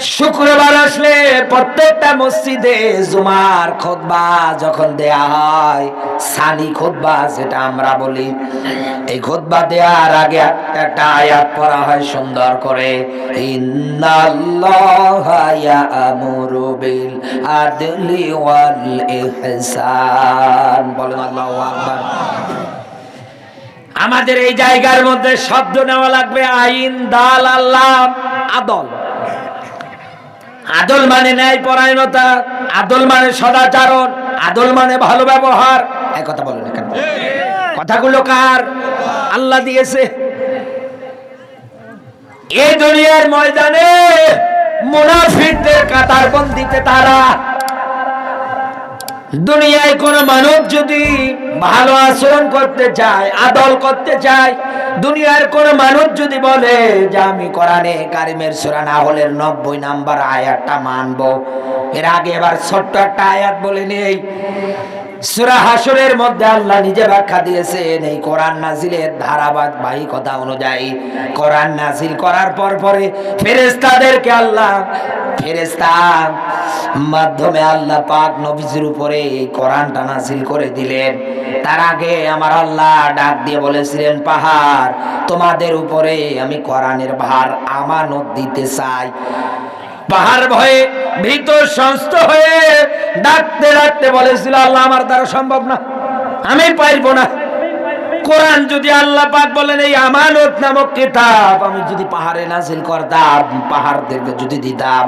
শুক্রবার আসলে প্রত্যেকটা মসজিদে জুমার খোদবা যখন দেয়া হয়, সানি খোদবা যেটা আমরা বলি। এই খোদবা দেওয়ার আগে একটা আয়াত পড়া হয় সুন্দর করে। আমাদের এই জায়গার মধ্যে শব্দ নেওয়া লাগবে আইন দাল আল্লাহ আদল। আদল মানে ন্যায় পরায়ণতা আদল মানে সদাচারণ আদল মানে ভালো ব্যবহার। এক কথা বলেন এখানে। কথাগুলো কার? আল্লাহ দিয়েছে। এই দুনিয়ার ময়দানে মুনাফিকদের কাতার বন্দিতে তারা। দুনিয়ায় কোন মানুষ যদি ভালো আচরণ করতে চায় আদল করতে চায় দুনিয়ার কোন মানুষ যদি বলে যে আমি কোরআনে কারিমের সুরা না হলে নব্বই নাম্বার আয়াতটা মানবো, এর আগে এবার ছোট্ট একটা আয়াত বলে নেই। সুরা হাসরের মধ্যে আল্লাহ নিজে ব্যাখ্যা দিয়েছেন, এই কোরআন নাজিলের ধারাবাহিকতা অনুযায়ী। কোরআন নাজিল করার পর পরে ফেরেস্তাদেরকে আল্লাহ ফেরেস্তা মাধ্যমে আল্লাহ পাক নবীজির উপরে এই কোরআনটা নাজিল করে দিলেন। তার আগে আমার আল্লাহ ডাক দিয়ে বলেছিলেন, পাহাড়, তোমাদের উপরে আমি কোরআনের ভার আমানত দিতে চাই। পাহাড় ভয়ে ভীত সংস্থ হয়ে ডাকতে ডাকতে বলেছিল আল্লাহ আমার দ্বারা সম্ভব না। আমি পারব না। কোরআন যদি আল্লাহ পাক বলেন এই আমানত নামক কিতাব আমি যদি পাহাড়ে নাজিল করতাম পাহাড়দেরকে যদি দিতাম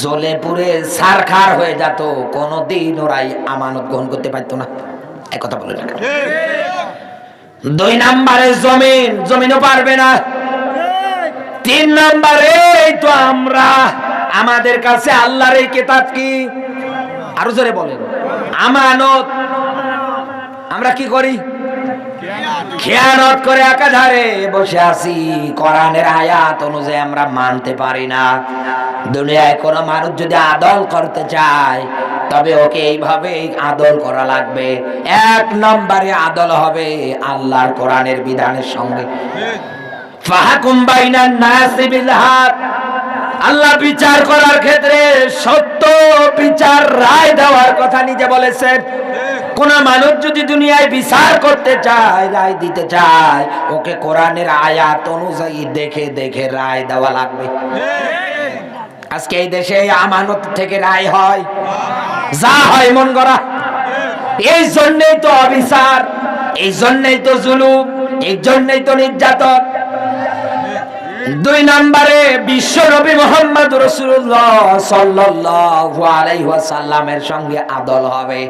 জ্বলে পুড়ে সারখার হয়ে যেত কোনোদিন ওরাই আমানত গ্রহণ করতে পারতো না। এক কথা বলে রাখা। দুই নাম্বারে জমিন জমিনও পারবে না। তিন নাম্বারে তো আমরা। আমাদের কাছে আল্লাহর এই কেতাব কি? আরও জোরে বলেন। আমানত। আমরা কি করি? খেয়ানত করে একাধারে বসে আছি। কোরআনের আয়াত অনুযায়ী আমরা মানতে পারি না। দুনিয়ায় কোনো মানুষ যদি আদল করতে চায়, তবে ওকে এইভাবে আদল করা লাগবে। এক নম্বরে আদল হবে আল্লাহর কোরআনের বিধানের সঙ্গে। আল্লাহ বিচার করার ক্ষেত্রে সত্য বিচার, রায় দেওয়ার কথা নিজে বলেছেন। কোন মানুষ যদি দুনিয়ায় বিচার করতে চায়, রায় দিতে চায়, ওকে কোরআনের আয়াত অনুযায়ী দেখে দেখে রায় দেওয়া লাগবে। আজকে এই দেশে আমানত থেকে রায় হয়। যা হয় মন করা এই জন্যই তো অবিচার, এই জন্যই তো জুলুম, এই জন্যই তো নির্যাতন। দুই নম্বরে বিশ্ব রবি মোহাম্মদ রসুল্লাহ সাল্লাল্লাহু আলাইহি ওয়াসাল্লামের সঙ্গে আদল হবে।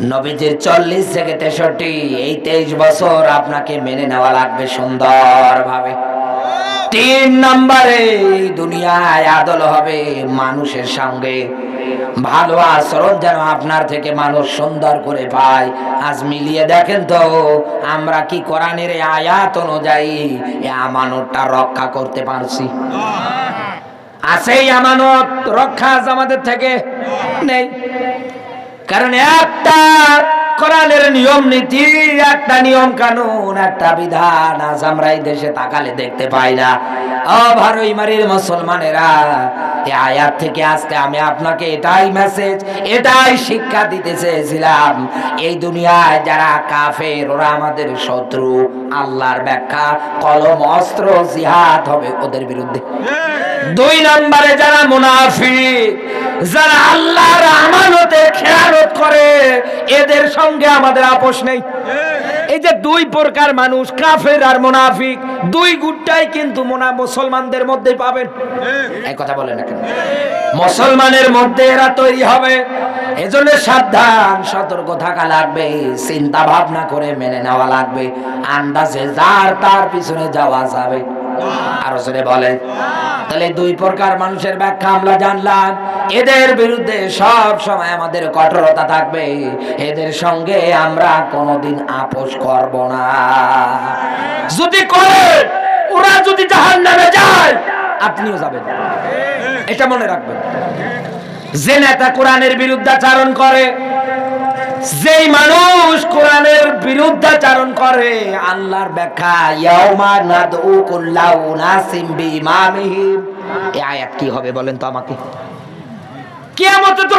নবীজির চল্লিশ থেকে তেষট্টি, এই তেইশ বছর আপনাকে মেনে নেওয়া লাগবে সুন্দরভাবে। তিন নম্বরে দুনিয়ায় আদল হবে মানুষের সঙ্গে। ভালো আচরণ যেন আপনার থেকে মানুষ সুন্দর করে পায়। আজ মিলিয়ে দেখেন তো, আমরা কি কোরআনের আয়াত অনুযায়ী আমানতটা রক্ষা করতে পারছি? আছে আমানত, রক্ষা আমাদের থেকে নেই। কারণ একটা কোরআনের নিয়ম নীতি, একটা নিয়ম কানুন, একটা বিধান আজ আমরা এই দেশে তাকালে দেখতে পাই না। ভারই মুসলমানেরা আয়াত থেকে আজকে আমি আপনাকে এটাই মেসেজ এটাই শিক্ষা দিতে চেয়েছিলাম। এই দুনিয়ায় যারা কাফের, ওরা আমাদের শত্রু, আল্লাহর ব্যাখ্যা, কলম, অস্ত্র, জিহাদ হবে ওদের বিরুদ্ধে। দুই নম্বরে যারা মুনাফিক, যারা আল্লাহর আমানতে খেয়ানত করে, এদের সঙ্গে আমাদের আপোষ নেই। এই যে দুই প্রকার মানুষ কাফের আর মুনাফিক দুই গুটটাই কিন্তু মোনা মুসলমানদের মধ্যেই পাবেন। এই কথা বলে না কেন? মুসলমানের মধ্যে এরা তৈরি হবে। এজন্য সাবধান সতর্ক থাকা লাগবে চিন্তা ভাবনা করে মেনে নেওয়া লাগবে। আন্দাজে যার তার পিছনে যাওয়া যাবে। আরও জোরে বলে তাহলে দুই প্রকার মানুষের ব্যাখ্যা আমরা জানলাম। এদের বিরুদ্ধে সব সময় আমাদের কঠোরতা থাকবে। এদের সঙ্গে আমরা কোনোদিন আপোষ করব না। যদি করে, ওরা যদি জাহান নামে যায়, আপনিও যাবেন। এটা মনে রাখবেন। যে নেতা কোরআনের বিরুদ্ধাচারণ করে, যেই মানুষ কোরআনের বিরুদ্ধাচারণ করে আল্লাহর ব্যাখ্যা, ইয়াউমা নাদউ এই আয়াত কি হবে বলেন তো আমাকে? তো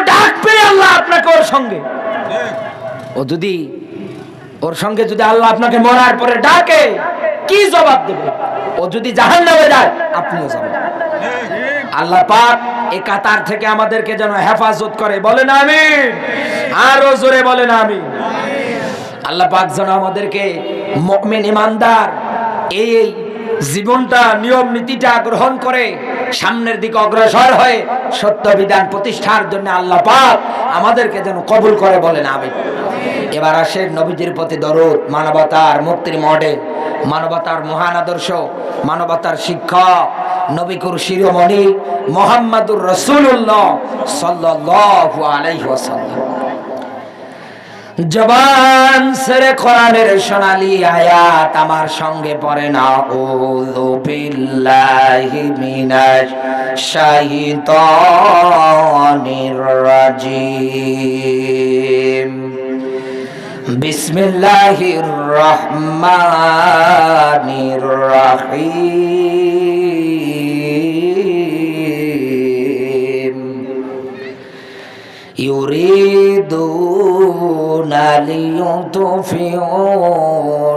আল্লাহ আপনাকে ওর সঙ্গে। ও যদি ওর সঙ্গে যদি আল্লাহ আপনাকে মরার পরে ডাকে, কি জবাব দেবে? ও যদি জাহান্নামে যায়, আপনিও যাবেন। আল্লাহ পাক এই কাতার থেকে আমাদেরকে যেন হেফাজত করে। বলেন আমি আরও জোরে বলেন আমি আল্লাহ পাক যেন আমাদেরকে মুমিন ইমানদার এই জীবনটা, নিয়ম, নীতিটা গ্রহণ করে সামনের দিকে অগ্রসর হয়ে সত্য বিধান প্রতিষ্ঠার জন্য আল্লাহ পাক আমাদেরকে যেন কবুল করে বলেন আমি এবার আসেন নবীজির প্রতি দরদ, মানবতার মুক্তির মডেল, মানবতার মহান আদর্শ, মানবতার শিক্ষক, নবিকুর শিরোমণি মোহাম্মদুর রসুল্লাহ সাল্লাল্লাহু আলাইহি ওয়াসাল্লাম। জবান সেরে কোরআনের সোনালি আয়াত আমার সঙ্গে পড়ে না। ও উযু বিল্লাহি মিনাশ শাইতানির রাজিম। বিসমিল্লাহির রহমানির রহিম। يريدون ليطفئوا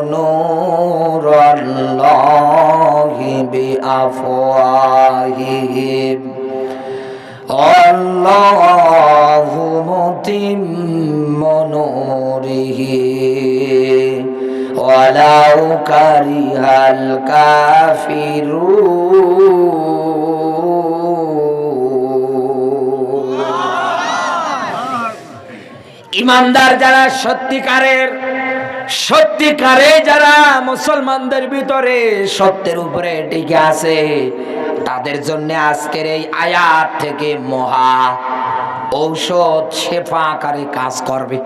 نور الله بأفواههم الله متم نوره ولو كره الكافرون ইমানদার যারা, সত্যিকারের, সত্যিকারে যারা মুসলমানদের ভিতরে সত্যের উপরে টিকে আছে, তাদের জন্য আজকের এই আয়াত থেকে মহা ঔষধ শেফা আকারে কাজ করবে।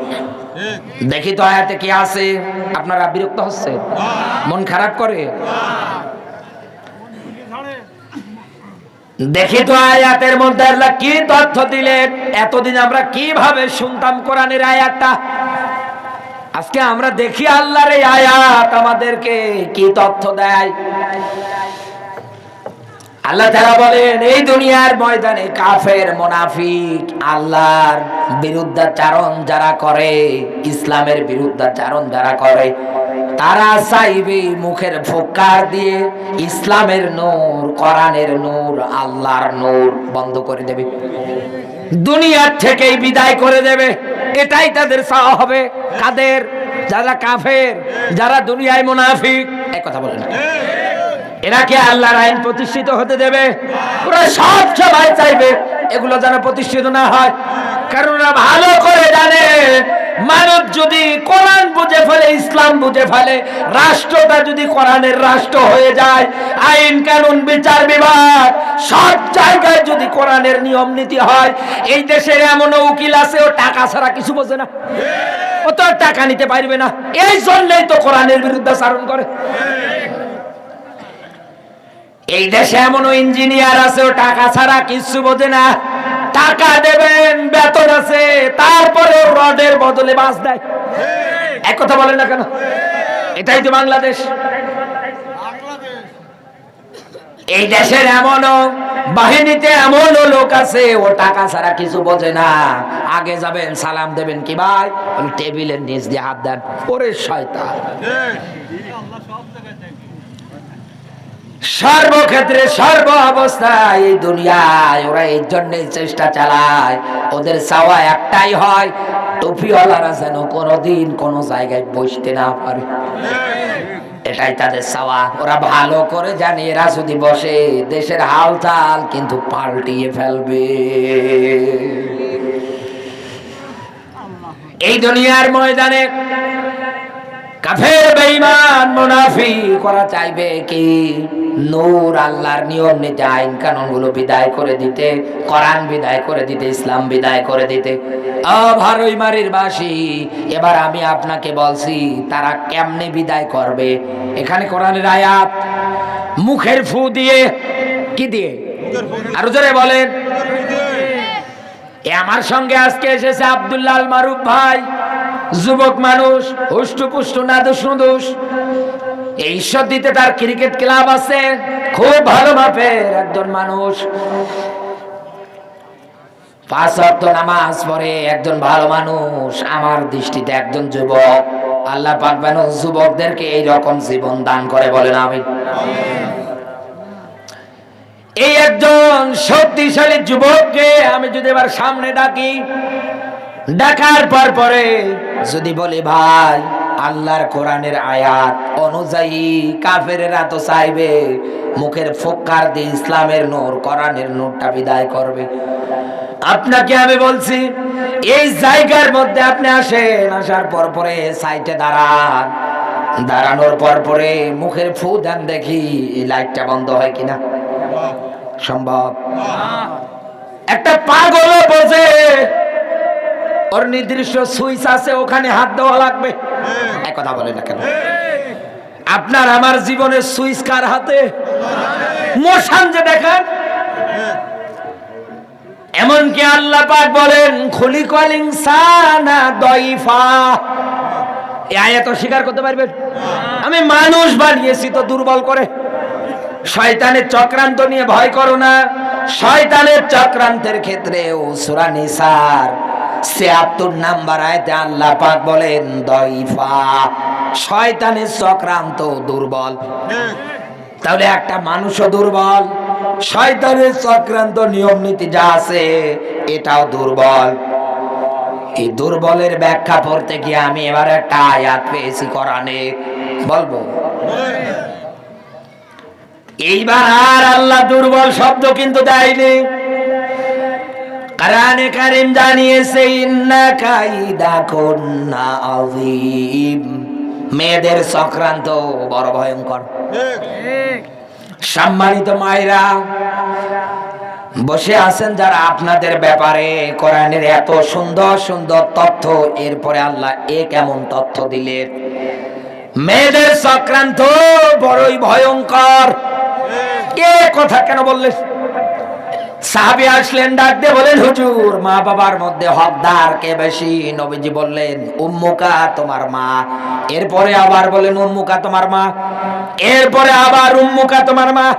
দেখি তো আয়াতে কি আছে? আপনারা বিরক্ত হচ্ছে মন খারাপ করে? দেখি তো আয়াতের মধ্যে আল্লাহ কি তথ্য দিলেন? এতদিন আমরা কীভাবে শুনতাম কোরআনের আয়াতটা? আজকে আমরা দেখি আল্লাহর এই আয়াত আমাদেরকে কি তথ্য দেয়। আল্লাহ তারা বলেন, এই দুনিয়ার ময়দানে কাফের, মোনাফিক, আল্লাহর বিরুদ্ধাচারণ যারা করে, ইসলামের বিরুদ্ধাচারণ যারা করে তারা চাইবে মুখের ফোকার দিয়ে, ইসলামের নূর, কোরআনের নূর, আল্লাহর নূর বন্ধ করে দেবে। দুনিয়ার থেকেই বিদায় করে দেবে। এটাই তাদের চাওয়া হবে। কাদের? যারা কাফের, যারা দুনিয়ায় মুনাফিক। এক কথা বলেন। এরা কি আল্লাহর আইন প্রতিষ্ঠিত হতে দেবে? ওরা সব সময় চাইবে এগুলো যেন প্রতিষ্ঠিত না হয়। কারণ ওরা ভালো করে জানে। মানব যদি কোরআন বুঝে ফেলে, ইসলাম বুঝে ফেলে, রাষ্ট্রটা যদি কোরআনের রাষ্ট্র হয়ে যায়, আইন কানুন, বিচার বিভাগ, সব জায়গায় যদি কোরআনের নিয়ম নীতি হয়, এই দেশের এমন উকিল আছে, ও টাকা ছাড়া কিছু বোঝে না। ও তো টাকা নিতে পারবে না। এই জন্যই তো কোরআনের বিরুদ্ধে চারণ করে। এই দেশে এমন ইঞ্জিনিয়ার আছে, ও টাকা ছাড়া কিছু বোঝে না। টাকা দেবেন বেতন আছে তারপরে রডের বদলে বাস দেয়। এক কথা বলেন না কেন? এটাই তো বাংলাদেশ। এই দেশের এমনও বাহিনীতে এমনও লোক আছে ও টাকা ছাড়া কিছু বোঝে না। আগে যাবেন সালাম দেবেন কি ভাই? বলে, টেবিলের নিচ দিয়ে হাত দেন। ওরে শয়তান। সর্বক্ষেত্রে সর্ব অবস্থায় এই দুনিয়ায় ওরা এই জন্যই চেষ্টা চালায়। ওদের চাওয়া একটাই হয়, টুপিওয়ালারা যেন কোনোদিন কোনো জায়গায় বসতে না পারে। এটাই তাদের চাওয়া। ওরা ভালো করে জানে, এরা যদি বসে, দেশের হালচাল কিন্তু পাল্টিয়ে ফেলবে। এই দুনিয়ার ময়দানে কাফের, বেঈমান মুনাফি করা চাইবে কি? নূর আল্লাহর নিয়ম, নীতি, আইন কানুনগুলো বিদায় করে দিতে, কোরআন বিদায় করে দিতে, ইসলাম বিদায় করে দিতে। অভারই মারির বাসি, এবার আমি আপনাকে বলছি, তারা কেমনে বিদায় করবে? এখানে কোরআনের আয়াত। মুখের ফু দিয়ে, কি দিয়ে? আরও জোরে বলেন। আমার সঙ্গে আজকে এসেছে আব্দুল্লাহ মারুফ ভাই, যুবক মানুষ হুষ্টু পুষ্টু নাদুস নুদুস এই দিতে তার ক্রিকেট ক্লাব আছে। খুব ভালো মাপের একজন মানুষ। পাঁচ ওয়াক্ত নামাজ পড়ে একজন ভালো মানুষ, আমার দৃষ্টিতে একজন যুবক। আল্লাহ পাক মানুষ যুবকদেরকে এই রকম জীবন দান করে বলেন আমি এই একজন শক্তিশালী যুবককে আমি যদি এবার সামনে ডাকি, ডাকার পর পরে যদি বলি, ভাই আল্লাহর কোরআনের আয়াত অনুযায়ী কাফেরেরা তো চাইবে মুখের ফোক্কার দিয়ে ইসলামের নূর, কোরআনের নূরটা বিদায় করবে। আপনাকে আমি বলছি, এই জায়গার মধ্যে আপনি আসেন, আসার পর পরে সাইটে দাঁড়ান। দাঁড়ানোর পর পরে মুখের ফু দেন দেখি, এই লাইটটা বন্ধ হয় কিনা। সম্ভব? একটা পাগল বোঝে, ওর নির্দিষ্ট সুইচ আছে, ওখানে হাত দেওয়া লাগবে। এক কথা বলে না কেন? আপনার আমার জীবনের সুইচ কার হাতে? মোশান যে দেখেন? এমনকি আল্লাহ পাক বলেন খুলি কলিং সানা দইফা আয়াত স্বীকার করতে পারবেন? আমি মানুষ বানিয়েছি তো দুর্বল করে। শয়তানের চক্রান্ত নিয়ে ভয় করো না। শয়তানের চক্রান্তের ক্ষেত্রে ও সুরা নিসার ছিয়াত্তর নাম্বার আয়তে আল্লাহ পাক বলেন দইফা শয়তানের চক্রান্ত দুর্বল। তাহলে একটা মানুষও দুর্বল, শয়তানের চক্রান্ত নিয়ম নীতি যা আছে, এটাও দুর্বল। এই দুর্বলের ব্যাখ্যা পড়তে গিয়ে আমি এবার একটা আয়াত পেয়েছি কোরআনে। বলব? এইবার আর আল্লাহ দুর্বল শব্দ কিন্তু দেয়নি। কোরআনে কারিম জানিয়েছে ইন্না কাইদা কুন্না আযীম মেয়েদের চক্রান্ত বড় ভয়ঙ্কর সম্মানিত মায়েরা বসে আছেন যারা আপনাদের ব্যাপারে কোরআনের এত সুন্দর সুন্দর তথ্য, এরপরে আল্লাহ এ কেমন তথ্য দিলেন? মেয়েদের চক্রান্ত বড়ই ভয়ঙ্কর। এ কথা কেন বললেন? সাহাবি আসলেন, ডাক দিয়ে বলেন, হুজুর, মা বাবার মধ্যে হকদার কে বেশি? নবীজি বললেন, উম্মুকা তোমার মা। এরপরে আবার বলেন, উম্মুকা তোমার মা। এরপরে আবার, উম্মুকা তোমার মা।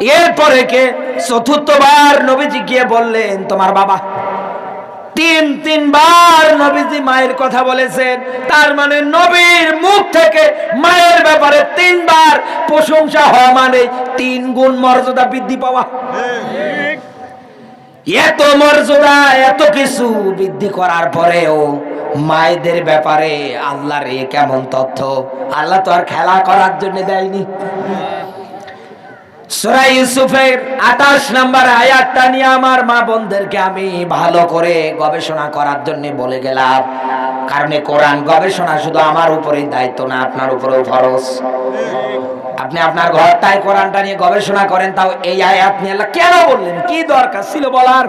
এরপরে কে? চতুর্থবার নবীজি গিয়ে বললেন, তোমার বাবা। তিন, তিনবার নবীজি মায়ের কথা বলেছেন। তার মানে নবীর মুখ থেকে মায়ের ব্যাপারে তিনবার প্রশংসা হওয়া মানে তিন গুণ মর্যাদা বৃদ্ধি পাওয়া। এত মর্যাদা, এত কিছু বৃদ্ধি করার পরেও মায়েদের ব্যাপারে আল্লাহর এ কেমন তথ্য? আল্লাহ তো আর খেলা করার জন্য দেয়নি। সূরা ইউসুফের 28 নম্বর আয়াতটা নিয়ে আমার মা বোনদেরকে আমি ভালো করে গবেষণা করার জন্য বলে গেলাম। কারণ কোরআন গবেষণা শুধু আমার উপরেই দায়িত্ব না, আপনার উপরেও ফরজ। আপনি আপনার ঘরটায় কোরআনটা নিয়ে গবেষণা করেন, তাও এই আয়াত নিয়ে আল্লাহ কেন বললেন? কি দরকার ছিল বলার?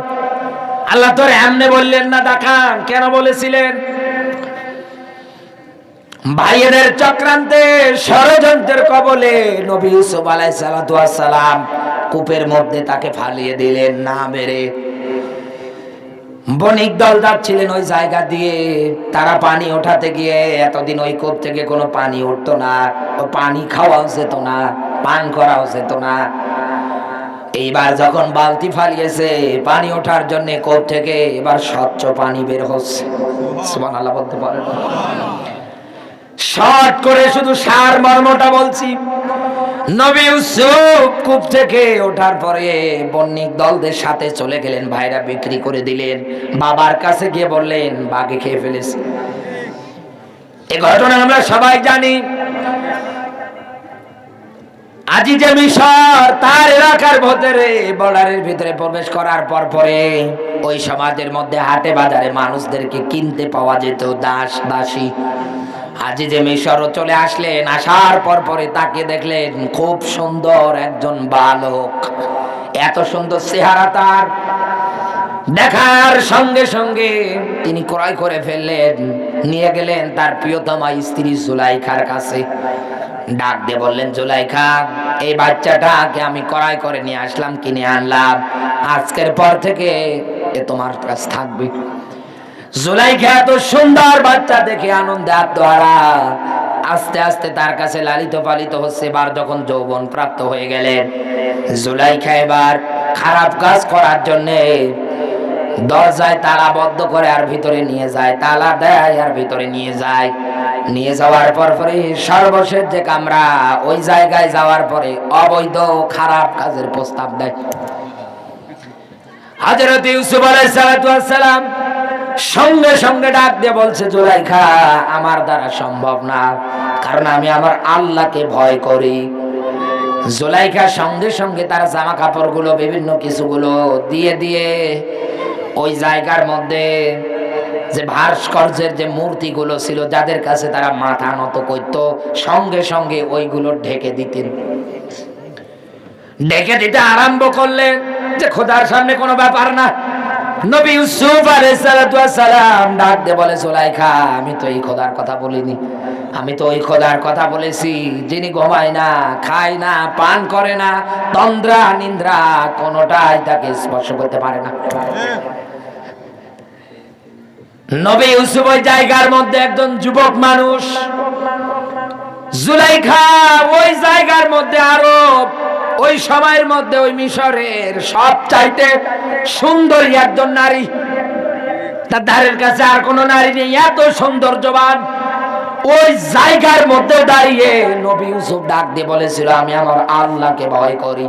আল্লাহ তোর এমনি বললেন না, দেখান, কেন বলেছিলেন? ভাইয়েদের চক্রান্তে ষড়যন্ত্রের কবলে নবী ইউসুফ আলাই সালাম কূপের মধ্যে তাকে ফালিয়ে দিলেন, না মেরে। বণিক দল যাচ্ছিলেন ওই জায়গা দিয়ে। তারা পানি ওঠাতে গিয়ে এতদিন ওই কূপ থেকে কোনো পানি উঠতো না, ও পানি খাওয়াও যেত না, পান করাও যেত না। এইবার যখন বালতি ফালিয়েছে, পানি ওঠার জন্য কূপ থেকে এবার স্বচ্ছ পানি বের হচ্ছে। বলতে শর্ট করে শুধু সার মর্মটা বলছি। নবী ইউসুফ কূপ থেকে ওঠার পরে বণিক দলদের সাথে চলে গেলেন, ভাইরা বিক্রি করে দিলেন। বাবার কাছে গিয়ে বললেন, বাঘে খেয়ে ফেলেছে। এ ঘটনা আমরা সবাই জানি। আজি যে মিশর, তার এলাকার ভেতরে, বর্ডারের ভিতরে প্রবেশ করার পর পরে ওই সমাজের মধ্যে হাটে বাজারে মানুষদেরকে কিনতে পাওয়া যেত, দাস, দাসী। আজি যে মিশরও চলে আসলেন, আসার পর পরে তাকে দেখলেন খুব সুন্দর একজন বালক। এত সুন্দর চেহারা তার। দেখার সঙ্গে সঙ্গে তিনি ক্রয় করে ফেললেন, নিয়ে গেলেন তার প্রিয়তমা স্ত্রী জুলাইখার কাছে। ডাক দিয়ে বললেন, জুলাইখা, এই বাচ্চাটাকে আমি ক্রয় করে নিয়ে আসলাম, কিনে আনলাম। আজকের পর থেকে এ তোমার কাছে থাকবে। জুলাইখা এত সুন্দর বাচ্চা দেখে আনন্দে আত্মহারা। আস্তে আস্তে তার কাছে লালিত পালিত হচ্ছে, এবার যখন যৌবন প্রাপ্ত হয়ে গেলেন জুলাইখা এবার খারাপ কাজ করার জন্যে দরজায় তালা বদ্ধ করে আর ভিতরে নিয়ে যায়, তালা দেয় আর ভিতরে নিয়ে যায়। নিয়ে যাওয়ার পর পরে সর্বশেষ যে কামরা, ওই জায়গায় যাওয়ার পরে অবৈধ খারাপ কাজের প্রস্তাব দেয়। হযরত ইউসুফ আলাইহিস সালাম সঙ্গে সঙ্গে ডাক দিয়ে বলছে, জুলাইখা, আমার দ্বারা সম্ভব না, কারণ আমি আমার আল্লাহকে ভয় করি। জুলাইখা সঙ্গে সঙ্গে তার জামা কাপড়গুলো বিভিন্ন কিছুগুলো দিয়ে দিয়ে ওই জায়গার মধ্যে যে ভাস্কর্যের যে মূর্তিগুলো ছিল, যাদের কাছে তারা মাথা নত করত, সঙ্গে সঙ্গে ওইগুলো ঢেকে দিতেন। ঢেকে দিতে আরম্ভ করলেন যে খোদার সামনে কোনো ব্যাপার না নবী ইউসুফ সালাম ডাক দিয়ে বলে সুলাইখা আমি তো এই খোদার কথা বলিনি। আমি তো ওই খোদার কথা বলেছি। যিনি ঘুমায় না, খায় না, পান করে না, তন্দ্রা, নিন্দ্রা, কোনোটাই তাকে স্পর্শ করতে পারে না। নবী ইউসুফ ওই জায়গার মধ্যে একজন যুবক মানুষ। জুলাইখা, ওই জায়গার মধ্যে আরও ওই সময়ের মধ্যে ওই মিশরের সব চাইতে সুন্দরী একজন নারী। তার ধারের কাছে আর কোনো নারী নেই, এত সৌন্দর্যবান ওই জায়গার মধ্যে দাঁড়িয়ে নবী ইউসুফ ডাক দিয়ে বলেছিল, আমি আমার আল্লাহকে ভয় করি।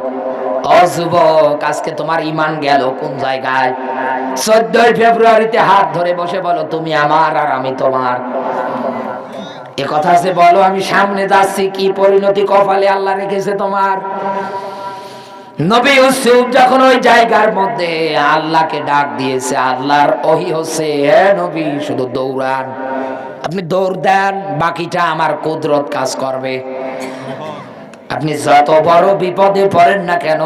অযুবক আজকে তোমার ইমান গেল কোন জায়গায়? চোদ্দই ফেব্রুয়ারিতে হাত ধরে বসে বলো, তুমি আমার আর আমি তোমার। এ কথা আছে বলো, আমি সামনে যাচ্ছি, কি পরিণতি কপালে আল্লাহ রেখেছে তোমার? যখন ওই জায়গার মধ্যে আল্লাহকে ডাক দিয়েছে, আল্লাহর ওহি হচ্ছে নবী, শুধু দৌড়ান। আপনি দৌড় দেন, বাকিটা আমার কুদরত কাজ করবে। আপনি যত বড় বিপদে পড়েন না কেন,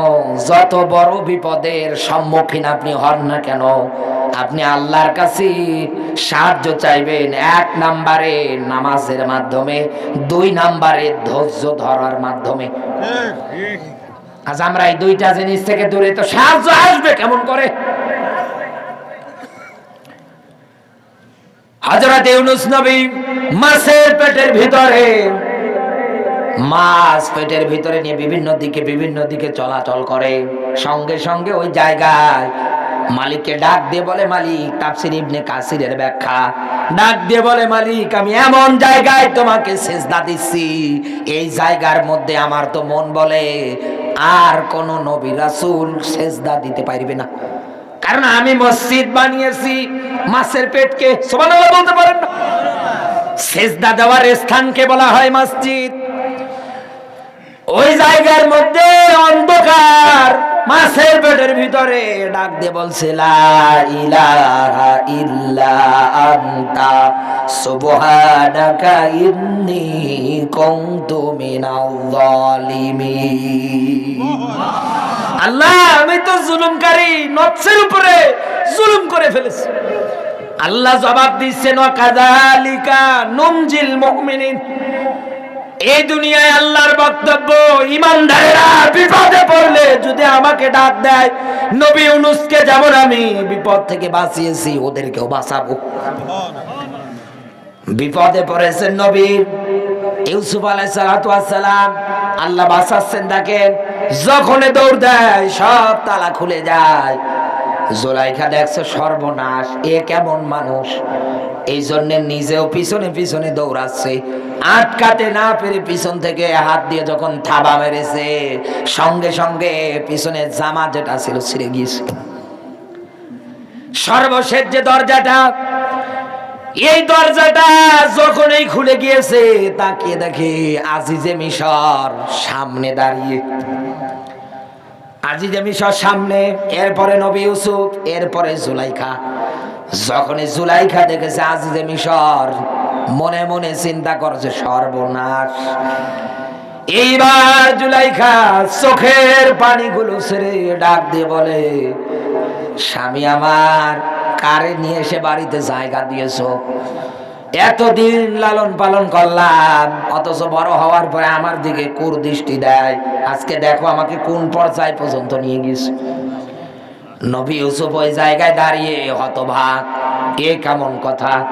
যত বড় বিপদের সম্মুখীন আপনি হন না কেন আপনি আল্লাহর কাছে সাহায্য চাইবেন। এক নাম্বারে নামাজের মাধ্যমে, দুই নাম্বারে ধৈর্য ধরার মাধ্যমে। আজ আমরা এই দুইটা জিনিস থেকে দূরে, তো সাহায্য আসবে কেমন করে? হযরত ইউনূস নবী মাছের পেটের ভিতরে, মাছ পেটের ভিতরে নিয়ে বিভিন্ন দিকে বিভিন্ন দিকে চলাচল করে। সঙ্গে সঙ্গে ওই জায়গায় মালিককে ডাক দিয়ে বলে, মালিক, তাফসির ইবনে কাসিরের ব্যাখ্যা। ডাক দিয়ে বলে, মালিক, আমি এমন জায়গায় তোমাকে সেজদা দিচ্ছি। এই জায়গার মধ্যে আমার তো মন বলে, আর কোন নবী রাসূল সেজদা দিতে পারবে না। কারণ আমি মসজিদ বানিয়েছি, মাছের পেটকে, সুবহানাল্লাহ বলতে পারেন না। সেজদা দেওয়ার স্থানকে বলা হয় মসজিদ। ওই জায়গার মধ্যে অন্ধকার। মাছের পেটের ভিতরে ডাক দিয়ে বলছে আল্লাহ, আমি তো জুলুমকারী, নফসের উপরে জুলুম করে ফেলেছি। আল্লাহ জবাব দিচ্ছেন কাযালিকা নুনজিল মুমিনিন। এই দুনিয়ায় আল্লাহর বক্তব্য ইমানদারেরা বিপদে পড়লে যদি আমাকে ডাক দেয়, নবী ইউনুসকে যেমন আমি বিপদ থেকে বাঁচিয়েছি, ওদেরকেও বাঁচাবো। বিপদে পড়েছেন নবী ইউসুফ আলাইসালাম আল্লাহ বাঁচাচ্ছেন দেখেন যখন দৌড় দেয়, সব তালা খুলে যায়। জোলাইখা দেখছে সর্বনাশ, এ কেমন মানুষ? এই জন্য নিজেও পিছনে পিছনে দৌড়াচ্ছে। আটকাতে না পেরে পিছন থেকে হাত দিয়ে যখন থাবা মেরেছে, সঙ্গে সঙ্গে পিছনে জামা যেটা ছিল ছিঁড়ে গিয়েছে। সর্বশেষ যে দরজাটা, এই দরজাটা যখনই খুলে গিয়েছে, তাকিয়ে দেখে আজিজে মিশর সামনে দাঁড়িয়ে। আজিজে মিশর সামনে, এরপরে নবী ইউসুফ, এরপরে জুলাইখা। যখনই জুলাইখা দেখেছে আজিজে মিশর মনে মনে চিন্তা করছে, সর্বনাশ। এইবার জুলাইখা চোখের পানিগুলো ছেড়ে ডাক দিয়ে বলে, স্বামী আমার, কারে নিয়ে এসে বাড়িতে জায়গা দিয়েছ? এতদিন লালন পালন করলাম, অথচ বড় হওয়ার পরে আমার দিকে কুর দৃষ্টি দেয়। আজকে দেখো আমাকে কোন পর্যায় পর্যন্ত নিয়ে গেছে। নবী ইউসুফ ওই জায়গায় দাঁড়িয়ে হতভাগ। কে কেমন কথা?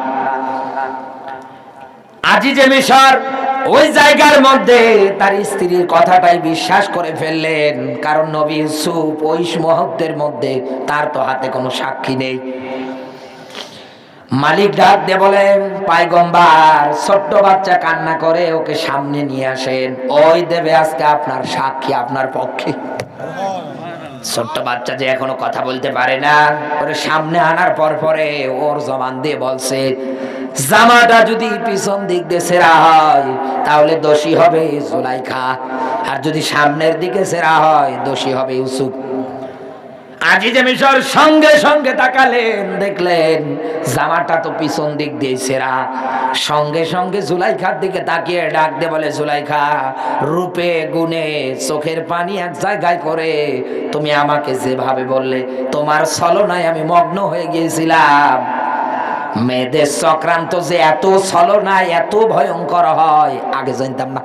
আজিজে মিশর, ওই জায়গার মধ্যে তার স্ত্রীর কথাটাই বিশ্বাস করে ফেললেন। কারণ নবী ইউসুফ ওই মুহূর্তের মধ্যে তার তো হাতে কোনো সাক্ষী নেই। মালিক ডাক দিয়ে বলেন পাইগম্বার ছোট্ট বাচ্চা কান্না করে ওকে সামনে নিয়ে আসেন। ওই দেবে আজকে আপনার সাক্ষী, আপনার পক্ষে। ছোট্ট বাচ্চা যে এখনও কথা বলতে পারে না, ওরে সামনে আনার পর পরে ওর জবান দিয়ে বলছে, জামাটা যদি পিছন দিক দিয়ে সেরা হয়, তাহলে দোষী হবে জুলাইখা। আর যদি সামনের দিকে সেরা হয়, দোষী হবে ইউসুফ। আজিজে মিশর সঙ্গে সঙ্গে তাকালেন দেখলেন জামাটা তো পিছন দিক দিয়ে সেরা। সঙ্গে সঙ্গে জুলাইখার দিকে তাকিয়ে ডাক দে বলে জুলাইখা রূপে গুণে চোখের পানি এক জায়গায় করে তুমি আমাকে যেভাবে বললে তোমার ছলনায় আমি মগ্ন হয়ে গিয়েছিলাম। মেয়েদের চক্রান্ত যে এত ছলনায় এত ভয়ঙ্কর হয় আগে জানতাম না।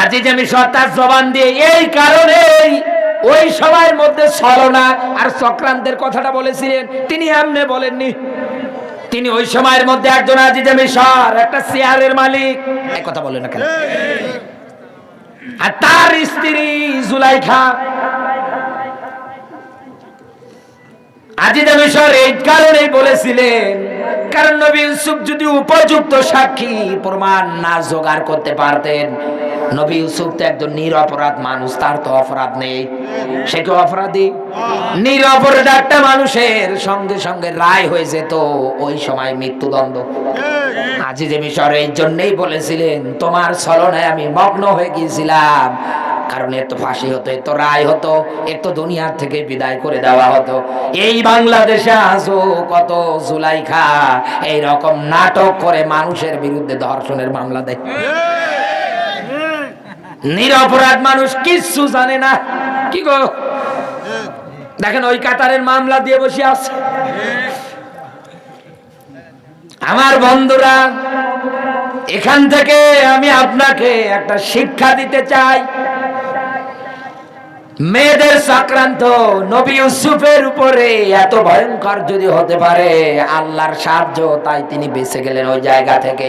আজিজ আমি সত্তার জবান দিয়ে এই কারণেই ওই সময়ের মধ্যে ছলনা আর চক্রান্তের কথাটা বলেছিলেন। তিনি এমনি বলেননি। তিনি ওই সময়ের মধ্যে একজন আজিজে মিশর, একটা চেয়ারের মালিক। এই কথা বলে না কেন? আর তার স্ত্রী জুলাইখা। আজিদা মিশর এই কারণেই বলেছিলেন, কারণ নবী ইউসুফ যদি উপযুক্ত সাক্ষী প্রমাণ না জোগাড় করতে পারতেন নবী ইউসুফ তো একজন নিরপরাধ মানুষ, তার তো অপরাধ নেই। সে কি অপরাধী? নিরপরাধ একটা মানুষের সঙ্গে সঙ্গে রায় হয়ে যেত, ওই সময় মৃত্যুদণ্ড। আজিজে মিশর এই জন্যই বলেছিলেন, তোমার ছলনায় আমি মগ্ন হয়ে গিয়েছিলাম, কারণ এর তো ফাঁসি হতো, এর তো রায় হতো, এর তো দুনিয়ার থেকে বিদায় করে দেওয়া হতো। এই বাংলাদেশে আসো কত জুলাইখা এই রকম নাটক করে মানুষের বিরুদ্ধে ধর্ষণের মামলা দেয়। নিরপরাধ মানুষ কিচ্ছু জানে না। কি গো? দেখেন, ওই কাতারের মামলা দিয়ে বসে আছে। আমার বন্ধুরা, এখান থেকে আমি আপনাকে একটা শিক্ষা দিতে চাই। মেয়েদের সাক্রান্ত নবী ইউসুফের উপরে এত ভয়ঙ্কর যদি হতে পারে, আল্লাহর সাহায্য, তাই তিনি বেঁচে গেলেন ওই জায়গা থেকে।